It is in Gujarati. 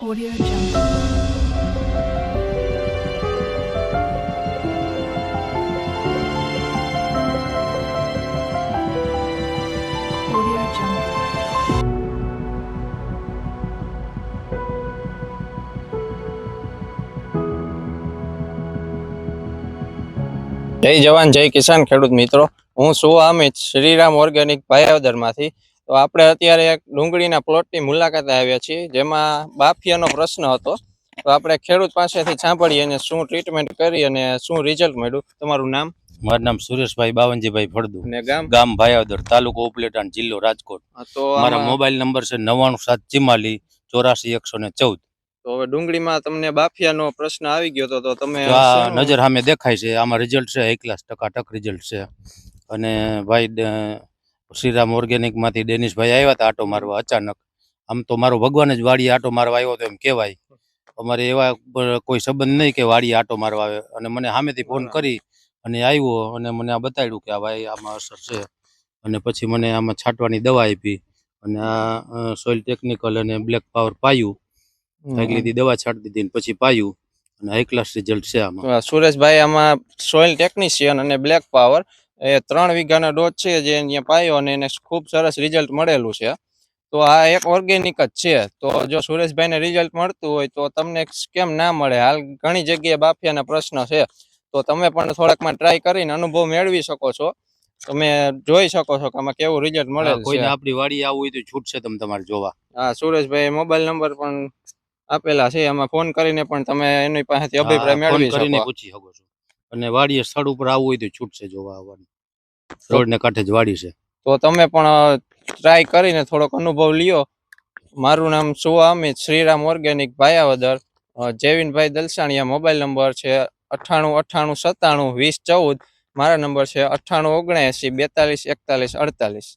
Audio Jungle. જય જવાન જય કિસાન ખેડૂત મિત્રો. હું છું અમિત શ્રીરામ ઓર્ગેનિક ભાયાવદરમાંથી તો આપણે અત્યારે એક ડુંગળીના પ્લોટની મુલાકાતે આવ્યા છીએ જેમાં બાફિયાનો પ્રશ્ન હતો. તો આપણે ખેડૂત પાસેથી સાંભળીએ અને શું ટ્રીટમેન્ટ કરી અને શું રિઝલ્ટ મળ્યું. તમારું નામ? મારું નામ સુરેશભાઈ બાવનજીભાઈ ફળદુ. ને ગામ? ગામ ભાયાવદર તાલુકો ઉપલેટાણ જિલ્લો રાજકોટ. તો મારા મોબાઈલ નંબર છે નવ્વાણું સાત ચિમાલી ચોરાસી એકસો ને ચૌદ. તો હવે ડુંગળીમાં તમને બાફિયાનો પ્રશ્ન આવી ગયો હતો તો તમે આ નજર સામે દેખાય છે આમાં રિઝલ્ટ છે એક લાખ ટકા ટક રિઝલ્ટ છે. અને ભાઈ શ્રીરામ ઓર્ગેનિકમાંથી ડેનિશભાઈ આવ્યા હતા આટો મારવા અચાનક. આમ તો મારો ભગવાન જ વાડી આટો મારવા આવ્યો તો એમ કહેવાય. અમારે એવા કોઈ સંબંધ નહીં કે વાડી આટો મારવા આવે. અને મને સામેથી ફોન કરી અને આવ્યો અને મને આ બતાડ્યું કે આ ભાઈ આમાં અસર છે. અને પછી મને આમાં છાંટવાની દવા આપી અને આ સોઇલ ટેકનિકલ અને બ્લેક પાવર પાયું. દી દવા છાંટી દીધી પછી પાયું. અને હાઈ ક્લાસ રિઝલ્ટ છે આમાં. સુરેશભાઈ આમાં સોઇલ ટેકનિશિયન અને બ્લેક પાવર એ ત્રણ વીઘાનો ડોઝ છે જે અહીંયા પાયો અને એને ખૂબ સરસ રિઝલ્ટ મળેલું છે. તો આ એક ઓર્ગેનિક જ છે. તો જો સુરેશભાઈને રિઝલ્ટ મળતું હોય તો તમને કેમ ના મળે? હાલ ઘણી જગ્યાએ બાફિયાના પ્રશ્ન છે. તો તમે પણ થોડાકમાં ટ્રાય કરીને અનુભવ મેળવી શકો છો. તમે જોઈ શકો છો કે આમાં કેવું રિઝલ્ટ મળે કોઈને આપણી વાડી આવું હોય તો છૂટશે તમે તમારે જોવા. હા સુરેશભાઈ મોબાઈલ નંબર પણ આપેલા છે. એમાં ફોન કરીને પણ તમે એની પાસેથી અભિપ્રાય મેળવી શકો. પૂછી શકો છો. અને વાડીએ સ્થળ ઉપર આવવું હોય તો છૂટશે જોવા આવવાનું રોડ ને કાંઠે જ વાડી છે. તો તમે પણ ટ્રાય કરીને થોડોક અનુભવ લ્યો. મારું નામ સુવા Amit Shriram organic Bhayavadar. Jevinbhai Dalsaniya mobile number છે અઠ્ઠાણું અઠ્ઠાણું સત્તાણું વીસ ચૌદ. મારા નંબર છે અઠ્ઠાણું ઓગણએંસી બેતાલીસ એકતાલીસ અડતાલીસ.